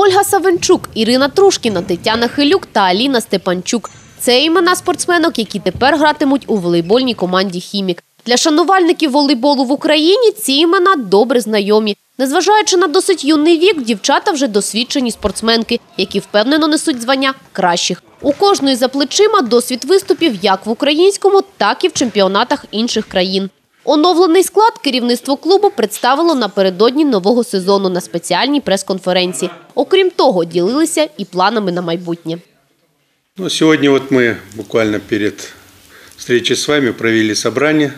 Ольга Савенчук, Ірина Трушкіна, Тетяна Хилюк та Аліна Степанчук. Це імена спортсменок, які тепер гратимуть у волейбольній команді Хімік. Для шанувальників волейболу в Україні ці імена добре знайомі. Незважаючи на досить юний вік, дівчата вже досвідчені спортсменки, які впевнено несуть звання кращих. У кожної за плечима досвід виступів як в українському, так і в чемпіонатах інших країн. Оновлений склад керівництво клубу представило напередодні нового сезону на спеціальній прес-конференції. Окрім того, ділилися і планами на майбутнє. Ну, сегодня вот мы буквально перед встречей с вами провели собрание,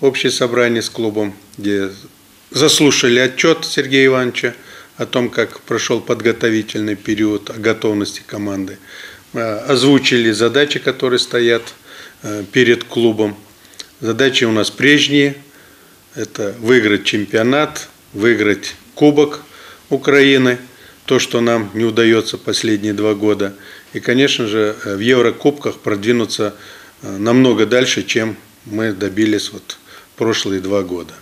общее собрание с клубом, где заслушали отчет Сергея Ивановича о том, как прошел подготовительный период о готовности команды. Мы Озвучили задачи, которые стоят э, перед клубом. Задачи у нас прежние. Это выиграть чемпионат, выиграть Кубок Украины, то, что нам не удается последние два года. И, конечно же, в Еврокубках продвинуться э, намного дальше, чем мы добились вот прошлые два года.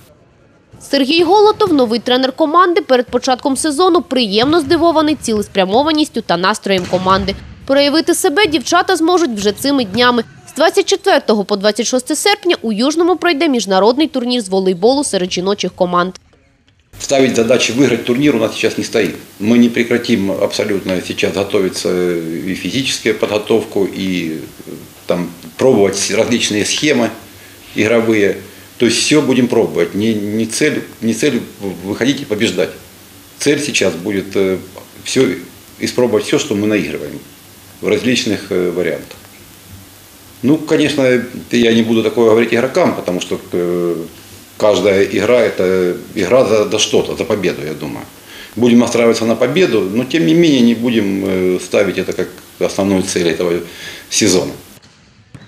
Сергій Голотов, новий тренер команди, перед початком сезону приємно здивований цілеспрямованістю та настроєм команди. Проявити себе дівчата зможуть вже цими днями. З 24 по 26 серпня у Южному пройде міжнародний турнір з волейболу серед жіночих команд. Ставить задачи выиграть турнир у нас сейчас не стоит. Мы не прекратим абсолютно сейчас готовиться и физическую подготовку, и э, там пробовать различные схемы игровые. То есть все будем пробовать. Не, не, цель, не цель выходить и побеждать. Цель сейчас будет э, все, испробовать все, что мы наигрываем в различных э, вариантах. Ну, конечно, я не буду такое говорить игрокам, потому что э, каждая игра – это игра за, за что-то, за победу, я думаю. Будем настраиваться на победу, но тем не менее не будем э, ставить это как основную цель этого сезона.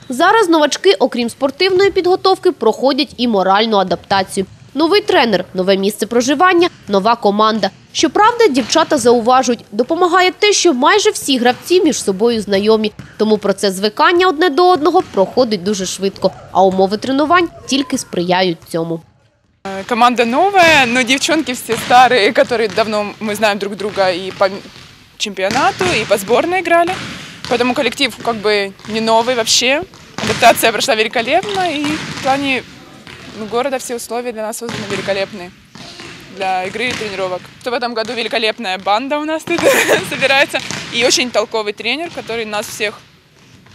Зараз новачки, окрім спортивної підготовки, проходять і моральну адаптацію. Новий тренер, нове місце проживання, нова команда. Щоправда, дівчата зауважують, допомагає те, що майже всі гравці між собою знайомі. Тому процес звикання одне до одного проходить дуже швидко, а умови тренувань тільки сприяють цьому. Э, Команда новая, но девчонки все старые, которые давно мы знаем друг друга и по чемпионату, и по сборной играли. Поэтому коллектив как бы не новый вообще. Адаптация прошла великолепно, и в плане ну, города все условия для нас созданы великолепные для игры и тренировок. Что в этом году великолепная банда у нас тут собирается, и очень толковый тренер, который нас всех,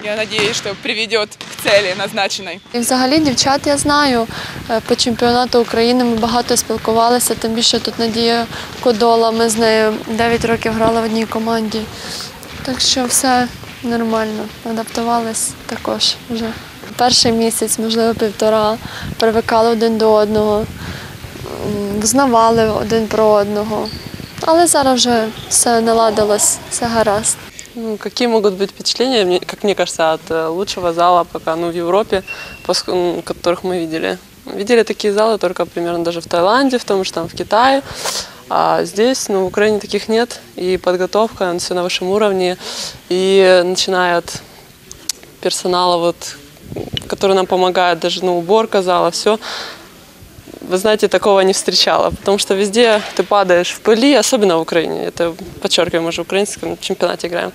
я надеюсь, что приведет к цели назначенной. І взагалі дівчат я знаю. Е, По чемпіонату України ми багато спілкувалися, тим більше тут Надія Кодола. Ми з нею 9 років грали в одній команді. Так що все нормально. Адаптувались також вже. Перший місяць, можливо, півтора, привикали один до одного, м, взнавали один про одного. Але зараз вже все наладилось, все гаразд. Ну, какие могут быть впечатления, мне- как мне кажется, от э, лучшего зала пока ну, в Европе, пос- м, которых мы видели? Видели такие залы только примерно даже в Таиланде, в том же там в Китае. А здесь, ну, в Украине таких нет. И подготовка, все на высшем уровне. И начиная от персонала, вот, который нам помогает, даже ну, уборка зала, все. Вы знаете, такого не встречала, потому что везде ты падаешь в пыли, особенно в Украине. Это подчеркиваем, мы же в украинском чемпионате играем.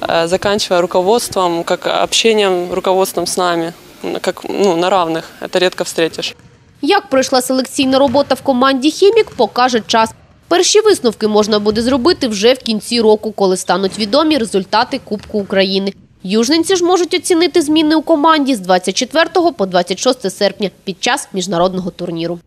Э, Заканчивая руководством, как общением, руководством с нами, м, как ну, на равных. Это редко встретишь. Як пройшла селекційна робота в команді «Хімік» – покаже час. Перші висновки можна буде зробити вже в кінці року, коли стануть відомі результати Кубку України. Южненці ж можуть оцінити зміни у команді з 24 по 26 серпня під час міжнародного турніру.